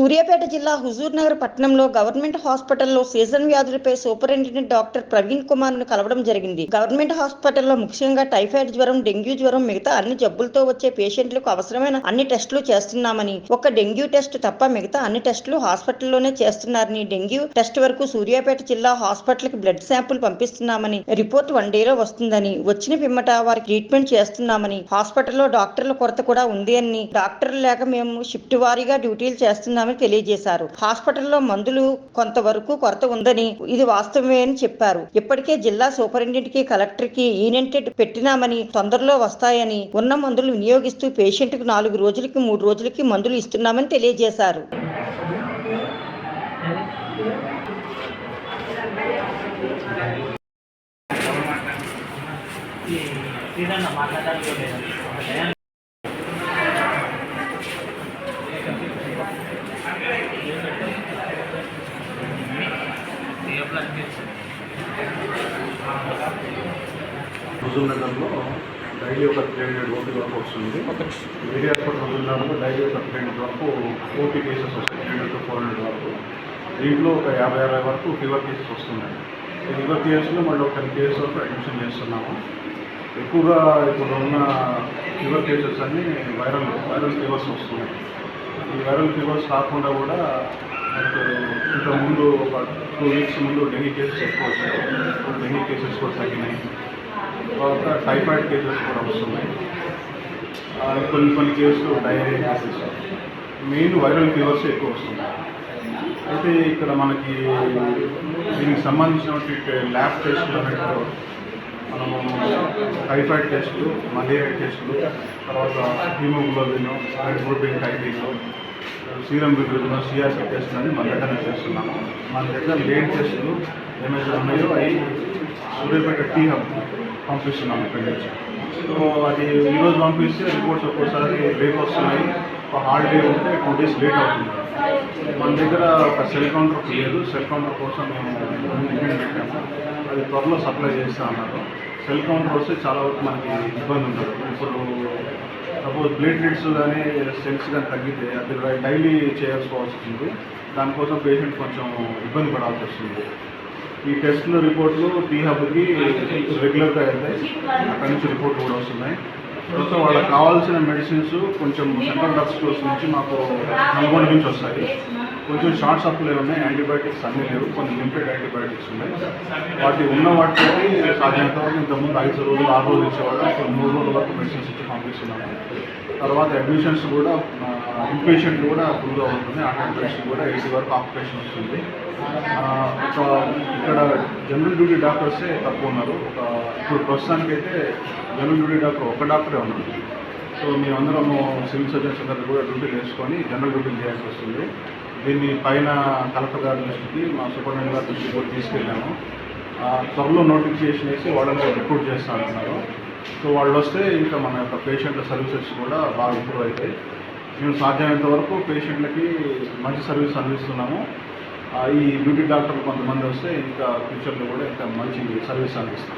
సూర్యాపేట జిల్లా హుజూర్ నగర్ పట్టణంలో గవర్నమెంట్ హాస్పిటల్లో సీజన్ వ్యాధులపై సూపరింటెండెంట్ డాక్టర్ ప్రవీణ్ కుమార్ను కలవడం జరిగింది. గవర్నమెంట్ హాస్పిటల్లో ముఖ్యంగా టైఫాయిడ్ జ్వరం డెంగ్యూ జ్వరం మిగతా అన్ని జబ్బులతో వచ్చే పేషెంట్లకు అవసరమైన అన్ని టెస్టులు చేస్తున్నామని ఒక డెంగ్యూ టెస్ట్ తప్ప మిగతా అన్ని టెస్టులు హాస్పిటల్లోనే చేస్తున్నారని డెంగ్యూ టెస్ట్ వరకు సూర్యాపేట జిల్లా హాస్పిటల్కి బ్లడ్ శాంపుల్ పంపిస్తున్నామని రిపోర్ట్ వన్ డేలో వస్తుందని వచ్చిన పిమ్మట వారికి ట్రీట్మెంట్ చేస్తున్నామని హాస్పిటల్లో డాక్టర్ల కొరత కూడా ఉంది అని డాక్టర్లు లేక మేము షిఫ్ట్ వారీగా డ్యూటీలు చేస్తున్నామని తెలియజేశారు. హాస్పిటల్లో మందులు కొంతవరకు కొరత ఉందని ఇది వాస్తవమే అని చెప్పారు. ఇప్పటికే జిల్లా సూపరింటెండెంట్కి కలెక్టర్కి ఈనెంటెడ్ పెట్టినామని తొందరలో వస్తాయని ఉన్న మందులు వినియోగిస్తూ పేషెంట్కు నాలుగు రోజులకి మూడు రోజులకి మందులు ఇస్తున్నామని తెలియజేశారు. ఇదన్నా లేదు హుజూర్ నగర్లో డైలీ ఒక త్రీ హండ్రెడ్ ఓపీ వరకు వస్తుంది. ఏరియా హాస్పిటల్ హుజూర్ నగర్లో డైలీ ఒక త్రీ హండ్రెడ్ వరకు ఓపీ కేసెస్ వస్తాయి. Three hundred to four hundred వరకు. దీంట్లో ఒక యాభై అరవై వరకు ఫీవర్ కేసెస్ వస్తున్నాయి. ఫీవర్ కేసులో మళ్ళీ ఒక టెన్ కేసెస్ వరకు అడ్మిషన్ చేస్తున్నాము. ఎక్కువగా ఇప్పుడు ఉన్న ఫీవర్ కేసెస్ అన్నీ వైరల్ వైరల్ ఫీవర్స్ వస్తున్నాయి. ఈ వైరల్ ఫీవర్స్ కాకుండా కూడా మనకు ఇంతకు ముందు ఒక టూ వీక్స్ ముందు డెంగీ కేసెస్ ఎక్కువ వచ్చాయి. ఇప్పుడు డెంగీ కేసెస్ కూడా తగ్గినాయి. తర్వాత టైఫాయిడ్ కేసెస్ కూడా వస్తున్నాయి. కొన్ని కొన్ని కేసులు diarrhoea cases main viral fevers ఎక్కువ వస్తున్నాయి అయితే ఇక్కడ మనకి దీనికి సంబంధించినటువంటి ల్యాబ్ టెస్ట్లు అన్నట్టు మనము టైఫాయిడ్ టెస్టులు మలేరియా టెస్టులు తర్వాత haemoglobin హైడ్రోబిన్ typing serum bilirubin CRC test అని మన దగ్గర చేస్తున్నాము. మన దగ్గర లేట్ టెస్టులు ఏమైతే ఉన్నాయో అవి సూర్యాపేట టీ హబ్ పంపిస్తున్నాము ఇక్కడి నుంచి. సో అది ఈరోజు పంపిస్తే రిపోర్ట్స్ ఒక్కోసారి రేపు వస్తున్నాయి. ఒక హాలిడే ఉంటే టూ డేస్ లేట్ అవుతుంది. మన దగ్గర ఒక సెల్ కౌంటర్ లేదు. సెల్ కౌంటర్ కోసం మేము పెట్టాము. అది త్వరలో సప్లై చేస్తా అన్నారు. సెల్ కౌంటర్ వస్తే చాలా వరకు మనకి ఇబ్బంది ఉండదు. ఇప్పుడు సపోజ్ ప్లేట్లెట్స్ కానీ సెల్స్ కానీ తగ్గితే అది డైలీ చేయాల్సి వస్తుంది. దానికోసం పేషెంట్ కొంచెం ఇబ్బంది పడాల్సి వస్తుంది. ఈ టెస్ట్లో రిపోర్ట్లు టీ హబ్కి రెగ్యులర్గా వెళ్తాయి అక్కడి నుంచి రిపోర్ట్లు కూడా వస్తున్నాయి. ప్రస్తుతం వాళ్ళకి కావాల్సిన మెడిసిన్స్ కొంచెం సెంట్రల్ డాక్టర్స్ నుంచి మాకు నల్గొండ నుంచి వస్తాయి. కొంచెం షార్ట్ సప్లై ఉన్నాయి యాంటీబయాటిక్స్ అన్నీ లేవు కొన్ని లిమిటెడ్ యాంటీబయాటిక్స్ ఉన్నాయి. వాటి ఉన్న వాటికి సాధ్యత వరకు ఇంతకుముందు ఐదు రోజులు ఆరు రోజులు ఇచ్చేవాళ్ళు ఇప్పుడు మూడు రోజుల వరకు మెడిసిన్స్ ఇచ్చి పంపిస్తున్నాము తర్వాత అడ్మిషన్స్ కూడా ఇన్పేషెంట్ కూడా ఫుల్గా ఉంటుంది అండర్ పేషెంట్ కూడా ఎయిటీ వరకు ఆక్యుపేషన్ వస్తుంది. ఒక ఇక్కడ జనరల్ డ్యూటీ డాక్టర్సే తక్కువ ఉన్నారు. ఒక ఇప్పుడు ప్రస్తుతానికైతే జనరల్ డ్యూటీ డాక్టర్ ఒక డాక్టరే ఉన్నారు. సో మేమందరము సివిల్ సర్జన్స్ అందరూ కూడా డ్యూటీలు వేసుకొని జనరల్ డ్యూటీలు చేయాల్సి వస్తుంది. దీన్ని పైన కలెక్టర్ గారి దృష్టికి మా సూపరింటెండెంట్ గారి దృష్టికి కూడా తీసుకెళ్ళాము. ఆ, త్వరలో నోటిఫికేషన్ వేసి వాళ్ళని రిక్రూట్ చేస్తా అంటున్నారు సో వాళ్ళు వస్తే ఇంకా మన యొక్క పేషెంట్ల సర్వీసెస్ కూడా బాగా ఇంప్రూవ్ అవుతాయి. మేము సాధ్యమైనంత వరకు పేషెంట్లకి మంచి సర్వీస్ అందిస్తున్నాము. ఈ డ్యూటీ డాక్టర్లు కొంతమంది వస్తే ఇంకా ఫ్యూచర్లో కూడా ఇంకా మంచి సర్వీస్ అందిస్తాం.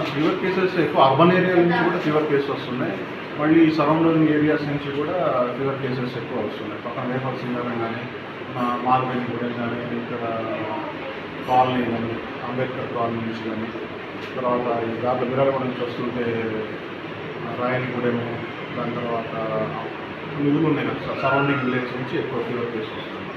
ఫీవర్ కేసెస్ ఎక్కువ అర్బన్ ఏరియా నుంచి కూడా ఫీవర్ కేసెస్ వస్తున్నాయి. మళ్ళీ ఈ సరౌండింగ్ ఏరియాస్ నుంచి కూడా ఫీవర్ కేసెస్ ఎక్కువ వస్తున్నాయి. పక్కన వేఫర్ సింగర్ కానీ మార్బెల్ కూడా కానీ ఇక్కడ కాలనీ కానీ అంబేద్కర్ కాలనీ నుంచి కానీ తర్వాత ఈ దాంట్లో బిరాలగూడ నుంచి వస్తుంటే రాయలగూడెము దాని తర్వాత నిధులు ఉన్నాయి సరౌండింగ్ విలేజ్ నుంచి ఎక్కువ ఫీవర్ కేసెస్ వస్తున్నాయి.